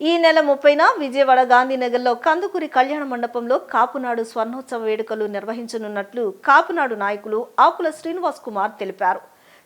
ఈ నెల ముప్పైన విజయవాడ గాంధీనగర్లో కందుకూరి కళ్యాణ మండపంలో కాపునాడు స్వర్ణోత్సవ వేడుకలు నిర్వహించనున్నట్లు కాపునాడు నాయకులు ఆకుల శ్రీనివాస్ కుమార్ తెలిపారు.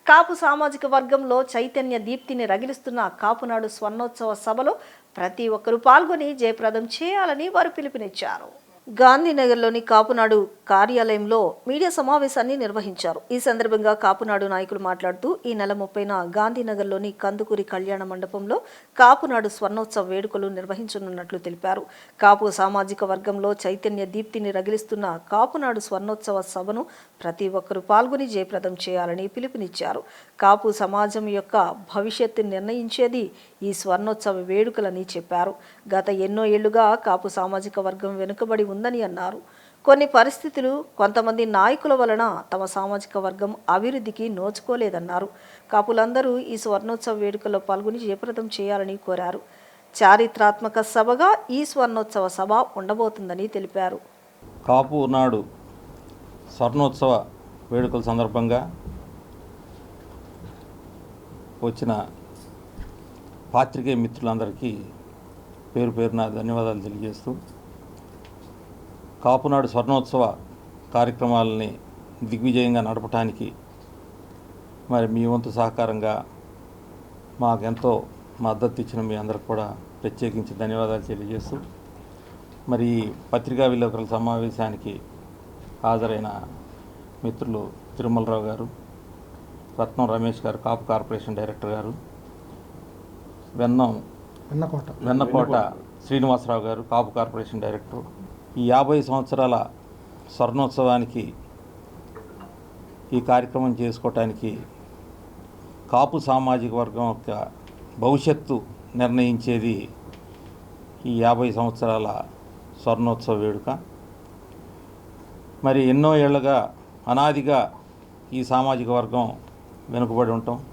కాపు సామాజిక వర్గంలో చైతన్య దీప్తిని రగిలిస్తున్న కాపునాడు స్వర్ణోత్సవ సభలో ప్రతి ఒక్కరూ పాల్గొని జయప్రదం చేయాలని వారు పిలుపునిచ్చారు. గాంధీనగర్లోని కాపునాడు కార్యాలయంలో మీడియా సమావేశాన్ని నిర్వహించారు. ఈ సందర్భంగా కాపునాడు నాయకులు మాట్లాడుతూ ఈ నెల ముప్పైన గాంధీనగర్లోని కందుకూరి కళ్యాణ మండపంలో కాపునాడు స్వర్ణోత్సవ వేడుకలు నిర్వహించనున్నట్లు తెలిపారు. కాపు సామాజిక వర్గంలో చైతన్య దీప్తిని రగిలిస్తున్న కాపునాడు స్వర్ణోత్సవ సభను ప్రతి ఒక్కరూ పాల్గొని జయప్రదం చేయాలని పిలుపునిచ్చారు. కాపు సమాజం యొక్క భవిష్యత్తు నిర్ణయించేది ఈ స్వర్ణోత్సవ వేడుకలని చెప్పారు. గత ఎన్నో ఏళ్ళుగా కాపు సామాజిక వర్గం వెనుకబడి ఉంది. ఉందని అన్నారు. కొన్ని పరిస్థితులు కొంతమంది నాయకుల వలన తమ సామాజిక వర్గం అభివృద్ధికి నోచుకోలేదన్నారు. కాపులందరూ ఈ స్వర్ణోత్సవ వేడుకల్లో పాల్గొని జయప్రదం చేయాలని కోరారు. చారిత్రాత్మక సభగా ఈ స్వర్ణోత్సవ సభ ఉండబోతుందని తెలిపారు. కాపు నాడు స్వర్ణోత్సవ వేడుకల సందర్భంగా వచ్చిన పాత్రికేయ మిత్రులందరికీ పేరు పేరున ధన్యవాదాలు తెలియజేస్తూ కాపునాడు స్వర్ణోత్సవ కార్యక్రమాలని దిగ్విజయంగా నడపటానికి మరి మీ వంతు సహకారంగా మాకెంతో మద్దతు ఇచ్చిన మీ అందరికి కూడా ప్రత్యేకించి ధన్యవాదాలు తెలియజేస్తూ మరి పత్రికా విలేకరుల సమావేశానికి హాజరైన మిత్రులు తిరుమలరావు గారు రత్నం రమేష్ గారు కాపు కార్పొరేషన్ డైరెక్టర్ గారు వెన్నం వెన్నకోట. వెన్నకోట శ్రీనివాసరావు గారు కాపు కార్పొరేషన్ డైరెక్టర్ ఈ యాభై సంవత్సరాల స్వర్ణోత్సవానికి ఈ కార్యక్రమం చేసుకోవటానికి కాపు సామాజిక వర్గం యొక్క భవిష్యత్తు నిర్ణయించేది ఈ యాభై సంవత్సరాల స్వర్ణోత్సవ వేడుక. మరి ఎన్నో ఏళ్ళుగా అనాదిగా ఈ సామాజిక వర్గం వెనుకబడి ఉంటాం.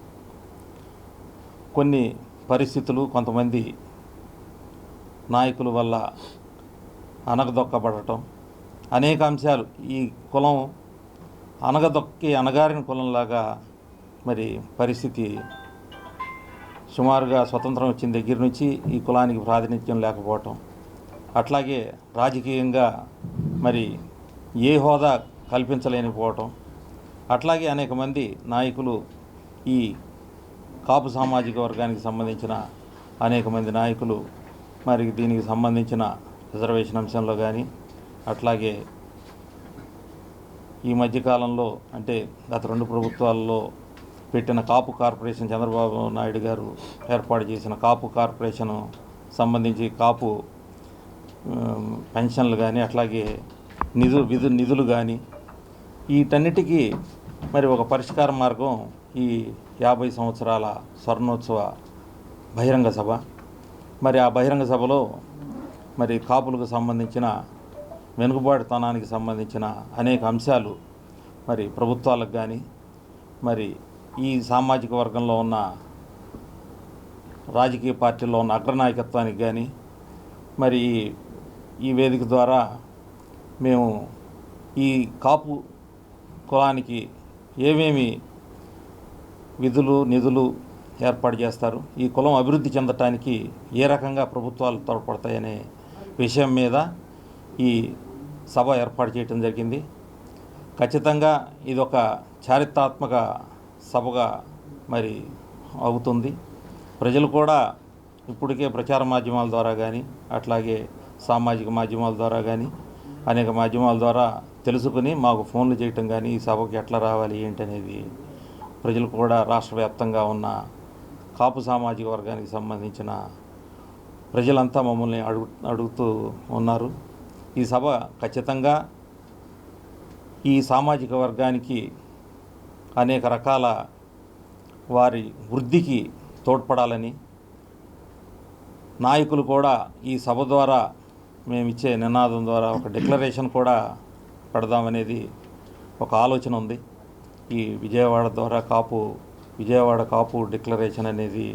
కొన్ని పరిస్థితులు కొంతమంది నాయకుల వల్ల అనగదొక్కబడటం. అనేక అంశాలు. ఈ కులం అనగదొక్కి అనగారిన కులంలాగా మరి పరిస్థితి సుమారుగా స్వతంత్రం వచ్చిన దగ్గర నుంచి ఈ కులానికి ప్రాతినిధ్యం లేకపోవటం. అట్లాగే రాజకీయంగా మరి ఏ హోదా కల్పించలేనిపోవటం. అట్లాగే అనేక మంది నాయకులు ఈ కాపు సామాజిక వర్గానికి సంబంధించిన అనేక మంది నాయకులు మరి దీనికి సంబంధించిన రిజర్వేషన్ అంశంలో కానీ అట్లాగే ఈ మధ్యకాలంలో అంటే గత రెండు ప్రభుత్వాల్లో పెట్టిన కాపు కార్పొరేషన్ చంద్రబాబు నాయుడు గారు ఏర్పాటు చేసిన కాపు కార్పొరేషన్ సంబంధించి కాపు పెన్షన్లు కానీ అట్లాగే నిధు విధు నిధులు కానీ వీటన్నిటికీ మరి ఒక పరిష్కార మార్గం ఈ యాభై సంవత్సరాల స్వర్ణోత్సవ బహిరంగ సభ. మరి ఆ బహిరంగ సభలో మరి కాపులకు సంబంధించిన వెనుకబాటుతనానికి సంబంధించిన అనేక అంశాలు మరి ప్రభుత్వాలకు కానీ మరి ఈ సామాజిక వర్గంలో ఉన్న రాజకీయ పార్టీల్లో ఉన్న అగ్రనాయకత్వానికి కానీ మరి ఈ- ఈ వేదిక ద్వారా మేము ఈ కాపు కులానికి ఏమేమి విధులు నిధులు ఏర్పాటు చేస్తారు ఈ కులం అభివృద్ధి చెందటానికి ఏ రకంగా ప్రభుత్వాలు తోడ్పడతాయనే విషయం మీద ఈ సభ ఏర్పాటు చేయటం జరిగింది. ఖచ్చితంగా ఇది ఒక చారిత్రాత్మక సభగా మరి అవుతుంది. ప్రజలు కూడా ఇప్పటికే ప్రచార మాధ్యమాల ద్వారా కానీ అట్లాగే సామాజిక మాధ్యమాల ద్వారా కానీ అనేక మాధ్యమాల ద్వారా తెలుసుకుని మాకు ఫోన్లు చేయటం కానీ ఈ సభకు ఎట్లా రావాలి ఏంటనేది ప్రజలు కూడా రాష్ట్ర వ్యాప్తంగా ఉన్న కాపు సామాజిక వర్గానికి సంబంధించిన ప్రజలంతా మమ్మల్ని అడుగు అడుగుతూ ఉన్నారు. ఈ సభ ఖచ్చితంగా ఈ సామాజిక వర్గానికి అనేక రకాల వారి వృద్ధికి తోడ్పడాలని నాయకులు కూడా ఈ సభ ద్వారా మేము ఇచ్చే నినాదం ద్వారా ఒక డిక్లరేషన్ కూడా పెడదామనేది ఒక ఆలోచన ఉంది. ఈ విజయవాడ ద్వారా కాపు విజయవాడ కాపు డిక్లరేషన్ అనేది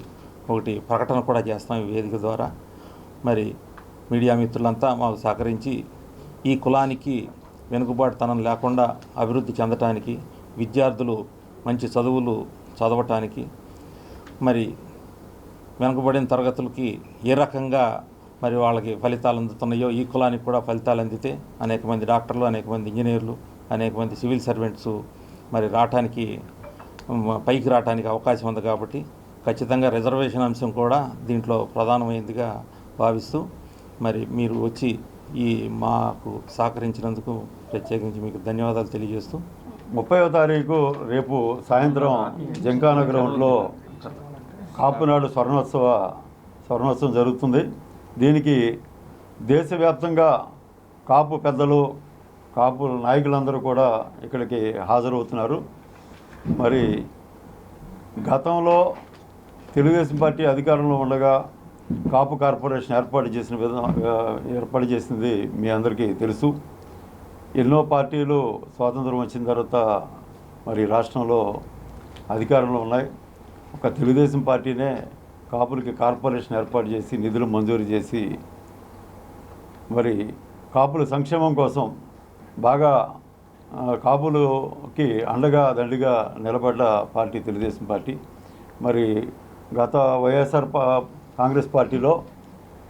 ఒకటి ప్రకటన కూడా చేస్తాం ఈ వేదిక ద్వారా. మరి మీడియా మిత్రులంతా మాకు సహకరించి ఈ కులానికి వెనుకబాటుతనం లేకుండా అభివృద్ధి చెందటానికి విద్యార్థులు మంచి చదువులు చదవటానికి మరి వెనుకబడిన తరగతులకి ఏ రకంగా మరి వాళ్ళకి ఫలితాలు అందుతున్నాయో ఈ కులానికి కూడా ఫలితాలు అందితే అనేక మంది డాక్టర్లు అనేక మంది ఇంజనీర్లు అనేక మంది సివిల్ సర్వెంట్స్ మరి రావటానికి పైకి రావడానికి అవకాశం ఉంది కాబట్టి ఖచ్చితంగా రిజర్వేషన్ అంశం కూడా దీంట్లో ప్రధానమైనదిగా భావిస్తూ మరి మీరు వచ్చి ఈ మాకు సహకరించినందుకు ప్రత్యేకించి మీకు ధన్యవాదాలు తెలియజేస్తూ. ముప్పైవ తారీఖు రేపు సాయంత్రం జంకాన గ్రౌండ్లో కాపునాడు స్వర్ణోత్సవ స్వర్ణోత్సవం జరుగుతుంది. దీనికి దేశవ్యాప్తంగా కాపు పెద్దలు కాపు నాయకులందరూ కూడా ఇక్కడికి హాజరవుతున్నారు. మరి గతంలో తెలుగుదేశం పార్టీ అధికారంలో ఉండగా కాపు కార్పొరేషన్ ఏర్పాటు చేసిన విధం ఏర్పాటు చేసింది మీ అందరికీ తెలుసు. ఎన్నో పార్టీలు స్వాతంత్రం వచ్చిన తర్వాత మరి రాష్ట్రంలో అధికారంలో ఉన్నాయి. ఒక తెలుగుదేశం పార్టీనే కాపులకి కార్పొరేషన్ ఏర్పాటు చేసి నిధులు మంజూరు చేసి మరి కాపుల సంక్షేమం కోసం బాగా కాపులకి అండగా దండిగా నిలబడ్డ పార్టీ తెలుగుదేశం పార్టీ. మరి గత వైఎస్ఆర్ కాంగ్రెస్ పార్టీలో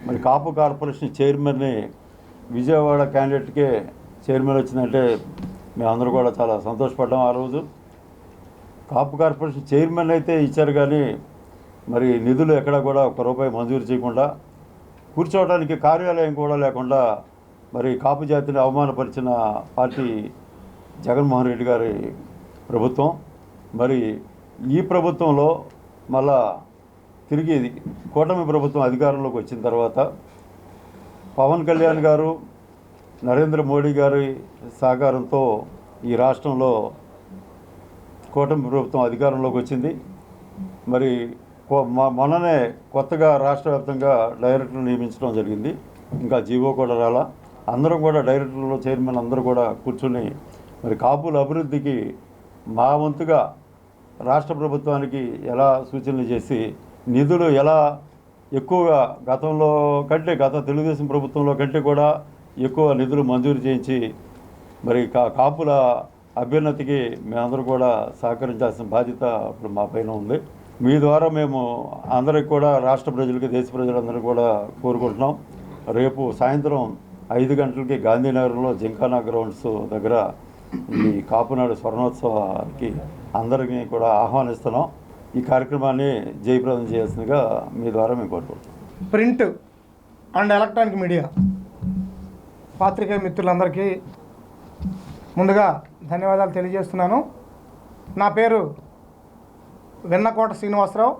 మరి కాపు కార్పొరేషన్ చైర్మన్ని విజయవాడ క్యాండిడేట్కే చైర్మన్ వచ్చిందంటే మేమందరూ కూడా చాలా సంతోషపడ్డాం ఆ రోజు. కాపు కార్పొరేషన్ చైర్మన్ అయితే ఇచ్చారు కానీ మరి నిధులు ఎక్కడ కూడా ఒక రూపాయి మంజూరు చేయకుండా కూర్చోవడానికి కార్యాలయం కూడా లేకుండా మరి కాపు జాతిని అవమానపరిచిన పార్టీ జగన్మోహన్ రెడ్డి గారి ప్రభుత్వం. మరి ఈ ప్రభుత్వంలో మళ్ళా తిరిగేది. కూటమి ప్రభుత్వం అధికారంలోకి వచ్చిన తర్వాత పవన్ కళ్యాణ్ గారు నరేంద్ర మోడీ గారి సహకారంతో ఈ రాష్ట్రంలో కూటమి ప్రభుత్వం అధికారంలోకి వచ్చింది. మరి కొ- మొన్ననే కొత్తగా రాష్ట్ర వ్యాప్తంగా డైరెక్టర్లు నియమించడం జరిగింది. ఇంకా జీవో కూడా రాలా. అందరం కూడా డైరెక్టర్లు చైర్మన్ అందరూ కూడా కూర్చుని మరి కాపుల అభివృద్ధికి మా వంతుగా రాష్ట్ర ప్రభుత్వానికి ఎలా సూచనలు చేసి నిధులు ఎలా ఎక్కువగా గతంలో కంటే గత తెలుగుదేశం ప్రభుత్వంలో కంటే కూడా ఎక్కువ నిధులు మంజూరు చేయించి మరి కా కాపుల అభ్యున్నతికి మేమందరూ కూడా సహకరించాల్సిన బాధ్యత ఇప్పుడు మా పైన ఉంది. మీ ద్వారా మేము అందరికి కూడా రాష్ట్ర ప్రజలకి దేశ ప్రజలందరూ కూడా కోరుకుంటున్నాం. రేపు సాయంత్రం ఐదు గంటలకి గాంధీనగర్లో జింకానా గ్రౌండ్స్ దగ్గర ఈ కాపునాడు స్వర్ణోత్సవానికి అందరినీ కూడా ఆహ్వానిస్తున్నాం. ఈ కార్యక్రమాన్ని జయప్రదం చేయాల్సిందిగా మీ ద్వారా మేము కోరుకుంటున్నాం. Print and electronic media. పాత్రికేయ మిత్రులందరికీ ముందుగా ధన్యవాదాలు తెలియజేస్తున్నాను. నా పేరు వెన్నకోట శ్రీనివాసరావు.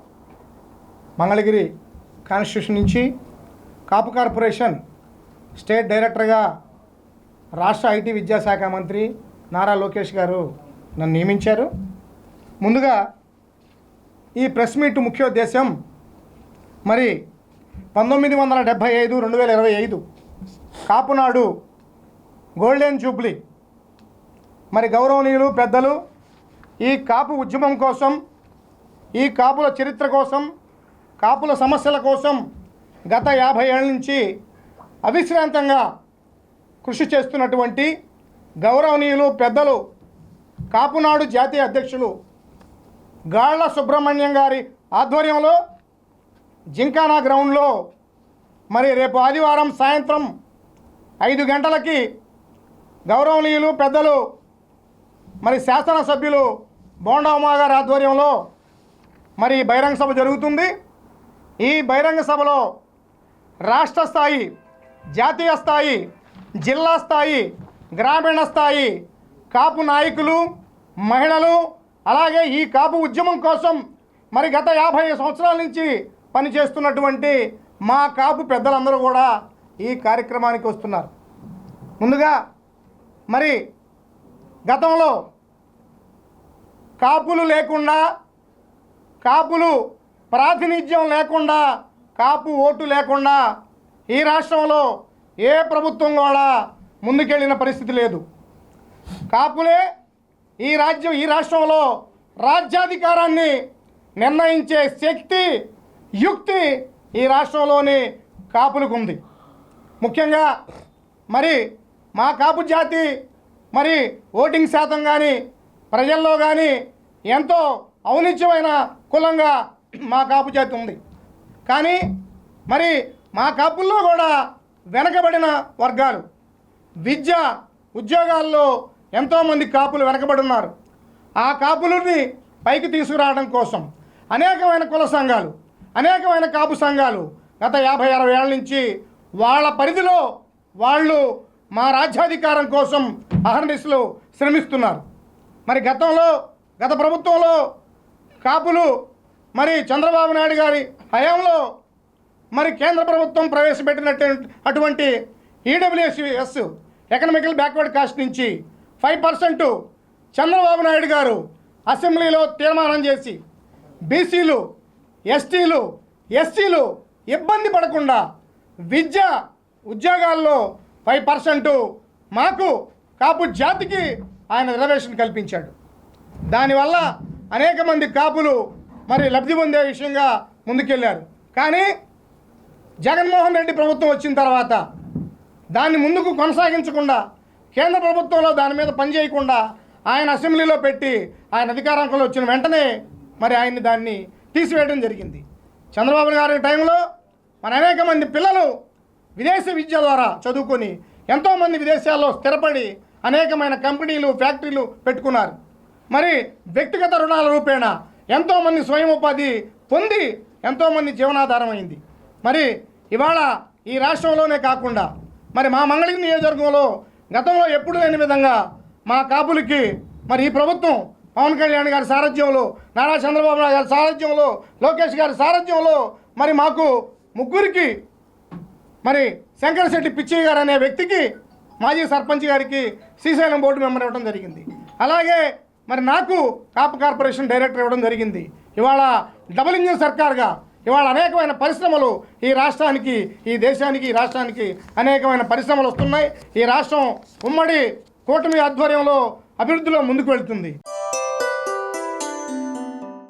మంగళగిరి కాన్స్టిట్యూషన్ నుంచి కాపు కార్పొరేషన్ స్టేట్ డైరెక్టర్గా రాష్ట్ర ఐటీ విద్యాశాఖ మంత్రి నారా లోకేష్ గారు నన్ను నియమించారు. ముందుగా ఈ ప్రెస్ మీట్ ముఖ్యోద్దేశం మరి పంతొమ్మిది వందల డెబ్భై ఐదు రెండు వేల ఇరవై ఐదు కాపునాడు గోల్డెన్ జూబ్లీ. మరి గౌరవనీయులు పెద్దలు ఈ కాపు ఉద్యమం కోసం ఈ కాపుల చరిత్ర కోసం కాపుల సమస్యల కోసం గత యాభై ఏళ్ళ నుంచి అవిశ్రాంతంగా కృషి చేస్తున్నటువంటి గౌరవనీయులు పెద్దలు కాపునాడు జాతీయ అధ్యక్షులు గాళ్ళ సుబ్రహ్మణ్యం గారి ఆధ్వర్యంలో జింకానా గ్రౌండ్లో మరి రేపు ఆదివారం సాయంత్రం ఐదు గంటలకి గౌరవనీయులు పెద్దలు మరి శాసనసభ్యులు బోండామా గారి ఆధ్వర్యంలో మరి ఈ బహిరంగ సభ జరుగుతుంది. ఈ బహిరంగ సభలో రాష్ట్ర స్థాయి జాతీయ స్థాయి జిల్లా స్థాయి గ్రామీణ స్థాయి కాపు నాయకులు మహిళలు అలాగే ఈ కాపు ఉద్యమం కోసం మరి గత యాభై సంవత్సరాల నుంచి పనిచేస్తున్నటువంటి మా కాపు పెద్దలందరూ కూడా ఈ కార్యక్రమానికి వస్తున్నారు. ముందుగా మరి గతంలో కాపులు లేకుండా కాపులు ప్రాతినిధ్యం లేకుండా కాపు ఓటు లేకుండా ఈ రాష్ట్రంలో ఏ ప్రభుత్వం కూడా ముందుకెళ్ళిన పరిస్థితి లేదు. కాపులే ఈ రాజ్యం ఈ రాష్ట్రంలో రాజ్యాధికారాన్ని నిర్ణయించే శక్తి యుక్తి ఈ రాష్ట్రంలోని కాపులకు ఉంది ముఖ్యంగా మరి మా కాపు జాతి మరి ఓటింగ్ శాతం కానీ ప్రజల్లో కానీ ఎంతో ఔనిత్యమైన కులంగా మా కాపు జాతి ఉంది. కానీ మరి మా కాపుల్లో కూడా వెనకబడిన వర్గాలు విద్య ఉద్యోగాల్లో ఎంతోమంది కాపులు వెనకబడి ఉన్నారు. ఆ కాపులని పైకి తీసుకురావడం కోసం అనేకమైన కుల సంఘాలు అనేకమైన కాపు సంఘాలు గత యాభై అరవై ఏళ్ళ నుంచి వాళ్ళ పరిధిలో వాళ్ళు మా రాజ్యాధికారం కోసం అహర్నిశలు శ్రమిస్తున్నారు. మరి గతంలో గత ప్రభుత్వంలో కాపులు మరి చంద్రబాబు నాయుడు గారి హయాంలో మరి కేంద్ర ప్రభుత్వం ప్రవేశపెట్టినట్టు అటువంటి E W S S economical backward caste నుంచి ఫైవ్ పర్సెంట్ చంద్రబాబు నాయుడు గారు అసెంబ్లీలో తీర్మానం చేసి బీసీలు ఎస్టీలు ఎస్సీలు ఇబ్బంది పడకుండా విద్య ఉద్యోగాల్లో ఫైవ్ పర్సెంట్ మాకు కాపు జాతికి ఆయన రిజర్వేషన్ కల్పించాడు. దానివల్ల అనేక మంది కాపులు మరి లబ్ధి పొందే విషయంగా ముందుకెళ్ళారు కానీ జగన్మోహన్ రెడ్డి ప్రభుత్వం వచ్చిన తర్వాత దాన్ని ముందుకు కొనసాగించకుండా కేంద్ర ప్రభుత్వంలో దాని మీద పనిచేయకుండా ఆయన అసెంబ్లీలో పెట్టి ఆయన అధికారంలో వచ్చిన వెంటనే మరి ఆయన్ని దాన్ని తీసివేయడం జరిగింది. చంద్రబాబు గారి టైంలో మన అనేక మంది పిల్లలు విదేశీ విద్య ద్వారా చదువుకొని ఎంతోమంది విదేశాల్లో స్థిరపడి అనేకమైన కంపెనీలు ఫ్యాక్టరీలు పెట్టుకున్నారు. మరి వ్యక్తిగత రుణాల రూపేణ ఎంతోమంది స్వయం ఉపాధి పొంది ఎంతోమంది జీవనాధారం అయింది. మరి ఇవాళ ఈ రాష్ట్రంలోనే కాకుండా మరి మా మంగళగిరి నియోజకవర్గంలో గతంలో ఎప్పుడు లేని విధంగా మా కాపులకి మరి ఈ ప్రభుత్వం పవన్ కళ్యాణ్ గారి సారథ్యంలో నారా చంద్రబాబు నాయుడు గారి సారథ్యంలో లోకేష్ గారి సారథ్యంలో మరి మాకు ముగ్గురికి మరి శంకరశెట్టి పిచ్చయ్య గారు అనే వ్యక్తికి మాజీ సర్పంచ్ గారికి శ్రీశైలం బోర్డు మెంబర్ ఇవ్వడం జరిగింది. అలాగే మరి నాకు కాపు కార్పొరేషన్ డైరెక్టర్ ఇవ్వడం జరిగింది. ఇవాళ డబుల్ ఇంజిన్ సర్కార్గా ఇవాళ అనేకమైన పరిశ్రమలు ఈ రాష్ట్రానికి ఈ దేశానికి ఈ రాష్ట్రానికి అనేకమైన పరిశ్రమలు వస్తున్నాయి. ఈ రాష్ట్రం ఉమ్మడి కూటమి ఆధ్వర్యంలో అభివృద్ధిలో ముందుకు వెళ్తుంది.